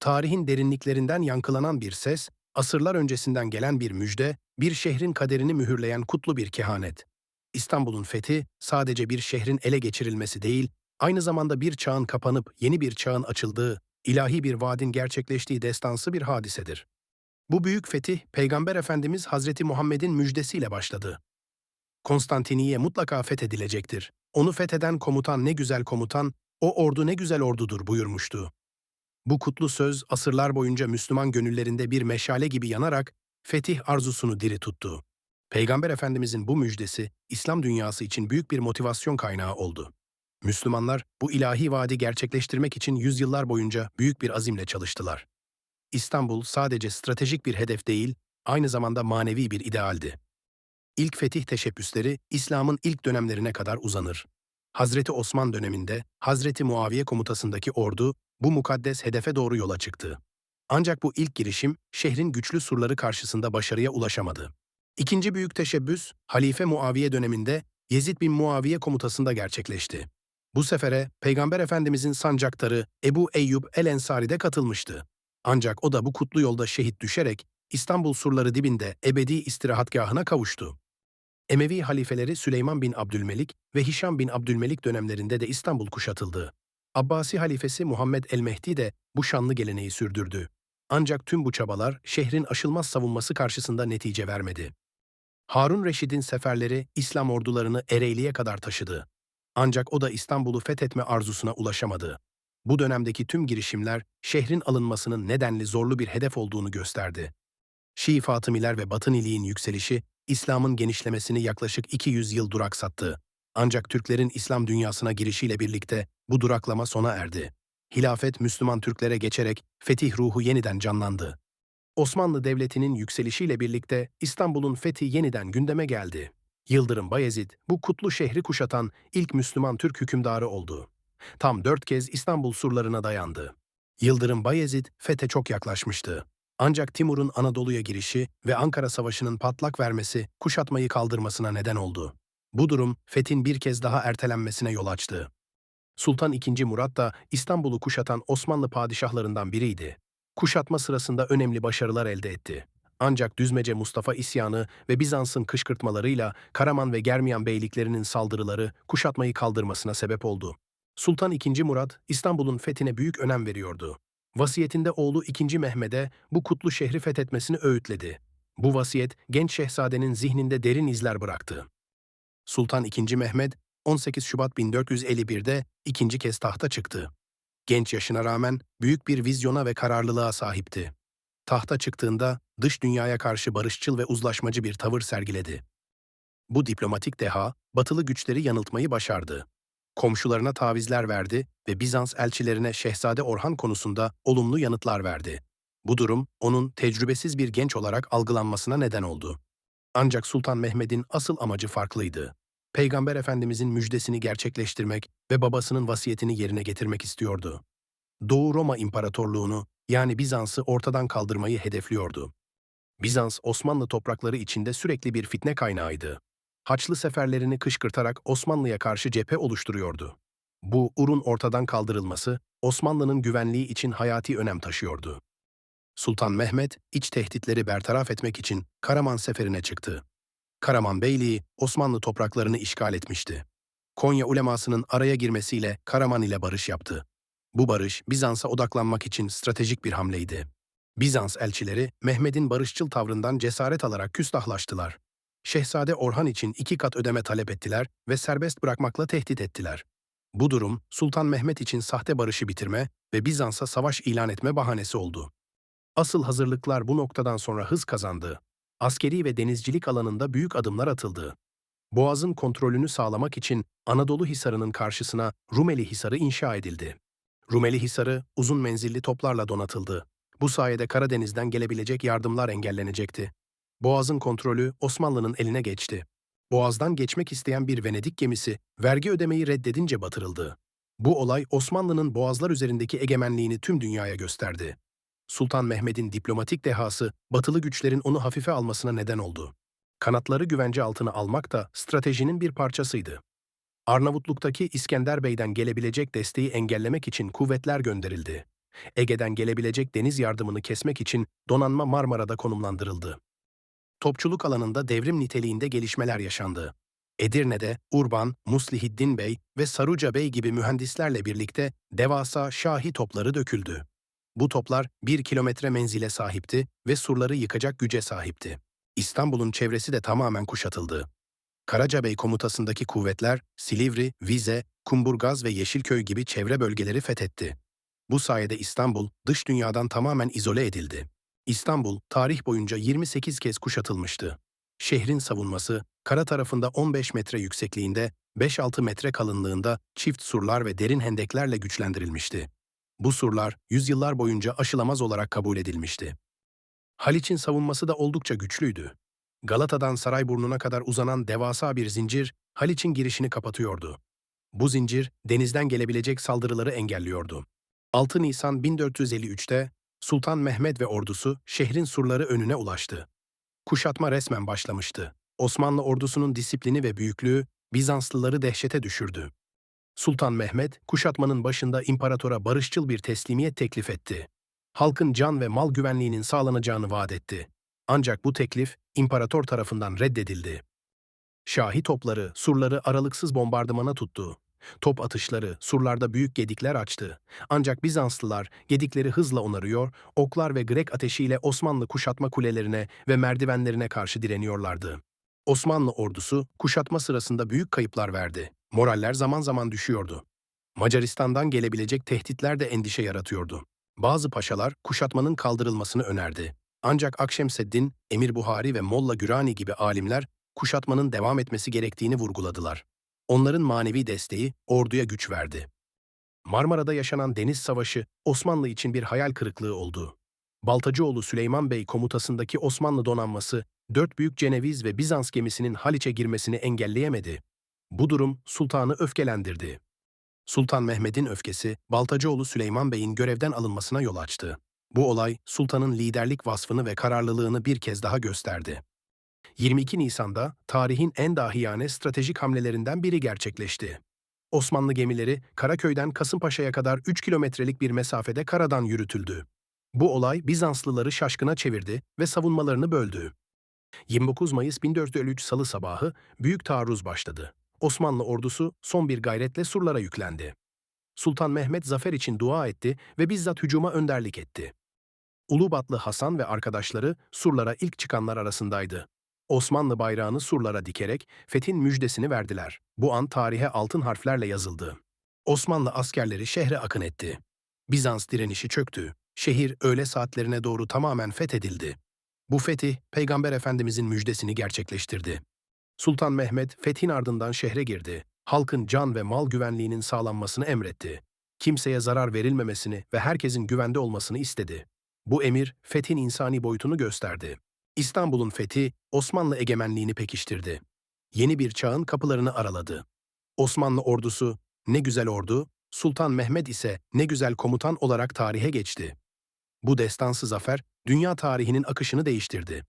Tarihin derinliklerinden yankılanan bir ses, asırlar öncesinden gelen bir müjde, bir şehrin kaderini mühürleyen kutlu bir kehanet. İstanbul'un fethi sadece bir şehrin ele geçirilmesi değil, aynı zamanda bir çağın kapanıp yeni bir çağın açıldığı, ilahi bir vaadin gerçekleştiği destansı bir hadisedir. Bu büyük fetih, Peygamber Efendimiz Hazreti Muhammed'in müjdesiyle başladı. Konstantiniye mutlaka fethedilecektir. Onu fetheden komutan ne güzel komutan, o ordu ne güzel ordudur buyurmuştu. Bu kutlu söz asırlar boyunca Müslüman gönüllerinde bir meşale gibi yanarak fetih arzusunu diri tuttu. Peygamber Efendimizin bu müjdesi İslam dünyası için büyük bir motivasyon kaynağı oldu. Müslümanlar bu ilahi vaadi gerçekleştirmek için yüzyıllar boyunca büyük bir azimle çalıştılar. İstanbul sadece stratejik bir hedef değil, aynı zamanda manevi bir idealdi. İlk fetih teşebbüsleri İslam'ın ilk dönemlerine kadar uzanır. Hazreti Osman döneminde Hazreti Muaviye komutasındaki ordu bu mukaddes hedefe doğru yola çıktı. Ancak bu ilk girişim şehrin güçlü surları karşısında başarıya ulaşamadı. İkinci büyük teşebbüs Halife Muaviye döneminde Yezid bin Muaviye komutasında gerçekleşti. Bu sefere Peygamber Efendimizin sancaktarı Ebu Eyyub el-Ensari de katılmıştı. Ancak o da bu kutlu yolda şehit düşerek İstanbul surları dibinde ebedi istirahatgahına kavuştu. Emevi halifeleri Süleyman bin Abdülmelik ve Hişam bin Abdülmelik dönemlerinde de İstanbul kuşatıldı. Abbasi halifesi Muhammed el-Mehdi de bu şanlı geleneği sürdürdü. Ancak tüm bu çabalar şehrin aşılmaz savunması karşısında netice vermedi. Harun Reşid'in seferleri İslam ordularını Ereğli'ye kadar taşıdı. Ancak o da İstanbul'u fethetme arzusuna ulaşamadı. Bu dönemdeki tüm girişimler şehrin alınmasının nedenli zorlu bir hedef olduğunu gösterdi. Şii Fatımiler ve Batıniliğin yükselişi İslam'ın genişlemesini yaklaşık 200 yıl duraksattı. Ancak Türklerin İslam dünyasına girişiyle birlikte bu duraklama sona erdi. Hilafet Müslüman Türklere geçerek fetih ruhu yeniden canlandı. Osmanlı Devleti'nin yükselişiyle birlikte İstanbul'un fethi yeniden gündeme geldi. Yıldırım Bayezid bu kutlu şehri kuşatan ilk Müslüman Türk hükümdarı oldu. Tam dört kez İstanbul surlarına dayandı. Yıldırım Bayezid fethe çok yaklaşmıştı. Ancak Timur'un Anadolu'ya girişi ve Ankara Savaşı'nın patlak vermesi kuşatmayı kaldırmasına neden oldu. Bu durum fethin bir kez daha ertelenmesine yol açtı. Sultan II. Murat da İstanbul'u kuşatan Osmanlı padişahlarından biriydi. Kuşatma sırasında önemli başarılar elde etti. Ancak Düzmece Mustafa isyanı ve Bizans'ın kışkırtmalarıyla Karaman ve Germiyan beyliklerinin saldırıları kuşatmayı kaldırmasına sebep oldu. Sultan II. Murat, İstanbul'un fethine büyük önem veriyordu. Vasiyetinde oğlu II. Mehmet'e bu kutlu şehri fethetmesini öğütledi. Bu vasiyet genç şehzadenin zihninde derin izler bıraktı. Sultan II. Mehmet 18 Şubat 1451'de ikinci kez tahta çıktı. Genç yaşına rağmen büyük bir vizyona ve kararlılığa sahipti. Tahta çıktığında dış dünyaya karşı barışçıl ve uzlaşmacı bir tavır sergiledi. Bu diplomatik deha, batılı güçleri yanıltmayı başardı. Komşularına tavizler verdi ve Bizans elçilerine Şehzade Orhan konusunda olumlu yanıtlar verdi. Bu durum onun tecrübesiz bir genç olarak algılanmasına neden oldu. Ancak Sultan Mehmet'in asıl amacı farklıydı. Peygamber Efendimizin müjdesini gerçekleştirmek ve babasının vasiyetini yerine getirmek istiyordu. Doğu Roma İmparatorluğunu yani Bizans'ı ortadan kaldırmayı hedefliyordu. Bizans, Osmanlı toprakları içinde sürekli bir fitne kaynağıydı. Haçlı seferlerini kışkırtarak Osmanlı'ya karşı cephe oluşturuyordu. Bu urun ortadan kaldırılması Osmanlı'nın güvenliği için hayati önem taşıyordu. Sultan Mehmet, iç tehditleri bertaraf etmek için Karaman seferine çıktı. Karaman Beyliği Osmanlı topraklarını işgal etmişti. Konya ulemasının araya girmesiyle Karaman ile barış yaptı. Bu barış Bizans'a odaklanmak için stratejik bir hamleydi. Bizans elçileri Mehmet'in barışçıl tavrından cesaret alarak küstahlaştılar. Şehzade Orhan için iki kat ödeme talep ettiler ve serbest bırakmakla tehdit ettiler. Bu durum Sultan Mehmet için sahte barışı bitirme ve Bizans'a savaş ilan etme bahanesi oldu. Asıl hazırlıklar bu noktadan sonra hız kazandı. Askeri ve denizcilik alanında büyük adımlar atıldı. Boğaz'ın kontrolünü sağlamak için Anadolu Hisarı'nın karşısına Rumeli Hisarı inşa edildi. Rumeli Hisarı uzun menzilli toplarla donatıldı. Bu sayede Karadeniz'den gelebilecek yardımlar engellenecekti. Boğaz'ın kontrolü Osmanlı'nın eline geçti. Boğaz'dan geçmek isteyen bir Venedik gemisi vergi ödemeyi reddedince batırıldı. Bu olay Osmanlı'nın boğazlar üzerindeki egemenliğini tüm dünyaya gösterdi. Sultan Mehmet'in diplomatik dehası batılı güçlerin onu hafife almasına neden oldu. Kanatları güvence altına almak da stratejinin bir parçasıydı. Arnavutluk'taki İskender Bey'den gelebilecek desteği engellemek için kuvvetler gönderildi. Ege'den gelebilecek deniz yardımını kesmek için donanma Marmara'da konumlandırıldı. Topçuluk alanında devrim niteliğinde gelişmeler yaşandı. Edirne'de Urban, Muslihiddin Bey ve Saruca Bey gibi mühendislerle birlikte devasa şahi topları döküldü. Bu toplar bir kilometre menzile sahipti ve surları yıkacak güce sahipti. İstanbul'un çevresi de tamamen kuşatıldı. Karacabey komutasındaki kuvvetler Silivri, Vize, Kumburgaz ve Yeşilköy gibi çevre bölgeleri fethetti. Bu sayede İstanbul dış dünyadan tamamen izole edildi. İstanbul tarih boyunca 28 kez kuşatılmıştı. Şehrin savunması kara tarafında 15 metre yüksekliğinde, 5-6 metre kalınlığında çift surlar ve derin hendeklerle güçlendirilmişti. Bu surlar yüzyıllar boyunca aşılamaz olarak kabul edilmişti. Haliç'in savunması da oldukça güçlüydü. Galata'dan Sarayburnu'na kadar uzanan devasa bir zincir Haliç'in girişini kapatıyordu. Bu zincir denizden gelebilecek saldırıları engelliyordu. 6 Nisan 1453'te Sultan Mehmet ve ordusu şehrin surları önüne ulaştı. Kuşatma resmen başlamıştı. Osmanlı ordusunun disiplini ve büyüklüğü Bizanslıları dehşete düşürdü. Sultan Mehmet, kuşatmanın başında imparatora barışçıl bir teslimiyet teklif etti. Halkın can ve mal güvenliğinin sağlanacağını vaat etti. Ancak bu teklif imparator tarafından reddedildi. Şahi topları surları aralıksız bombardımana tuttu. Top atışları surlarda büyük gedikler açtı. Ancak Bizanslılar gedikleri hızla onarıyor, oklar ve Grek ateşiyle Osmanlı kuşatma kulelerine ve merdivenlerine karşı direniyorlardı. Osmanlı ordusu kuşatma sırasında büyük kayıplar verdi. Moraller zaman zaman düşüyordu. Macaristan'dan gelebilecek tehditler de endişe yaratıyordu. Bazı paşalar kuşatmanın kaldırılmasını önerdi. Ancak Akşemseddin, Emir Buhari ve Molla Gürani gibi alimler kuşatmanın devam etmesi gerektiğini vurguladılar. Onların manevi desteği orduya güç verdi. Marmara'da yaşanan deniz savaşı Osmanlı için bir hayal kırıklığı oldu. Baltacıoğlu Süleyman Bey komutasındaki Osmanlı donanması, dört büyük Ceneviz ve Bizans gemisinin Haliç'e girmesini engelleyemedi. Bu durum sultanı öfkelendirdi. Sultan Mehmet'in öfkesi, Baltacıoğlu Süleyman Bey'in görevden alınmasına yol açtı. Bu olay, sultanın liderlik vasfını ve kararlılığını bir kez daha gösterdi. 22 Nisan'da tarihin en dahiyane stratejik hamlelerinden biri gerçekleşti. Osmanlı gemileri Karaköy'den Kasımpaşa'ya kadar 3 kilometrelik bir mesafede karadan yürütüldü. Bu olay Bizanslıları şaşkına çevirdi ve savunmalarını böldü. 29 Mayıs 1453 Salı sabahı büyük taarruz başladı. Osmanlı ordusu son bir gayretle surlara yüklendi. Sultan Mehmet zafer için dua etti ve bizzat hücuma önderlik etti. Ulubatlı Hasan ve arkadaşları surlara ilk çıkanlar arasındaydı. Osmanlı bayrağını surlara dikerek fethin müjdesini verdiler. Bu an tarihe altın harflerle yazıldı. Osmanlı askerleri şehre akın etti. Bizans direnişi çöktü. Şehir öğle saatlerine doğru tamamen fethedildi. Bu fetih, Peygamber Efendimizin müjdesini gerçekleştirdi. Sultan Mehmet fethin ardından şehre girdi. Halkın can ve mal güvenliğinin sağlanmasını emretti. Kimseye zarar verilmemesini ve herkesin güvende olmasını istedi. Bu emir fethin insani boyutunu gösterdi. İstanbul'un fethi Osmanlı egemenliğini pekiştirdi. Yeni bir çağın kapılarını araladı. Osmanlı ordusu ne güzel ordu, Sultan Mehmet ise ne güzel komutan olarak tarihe geçti. Bu destansı zafer dünya tarihinin akışını değiştirdi.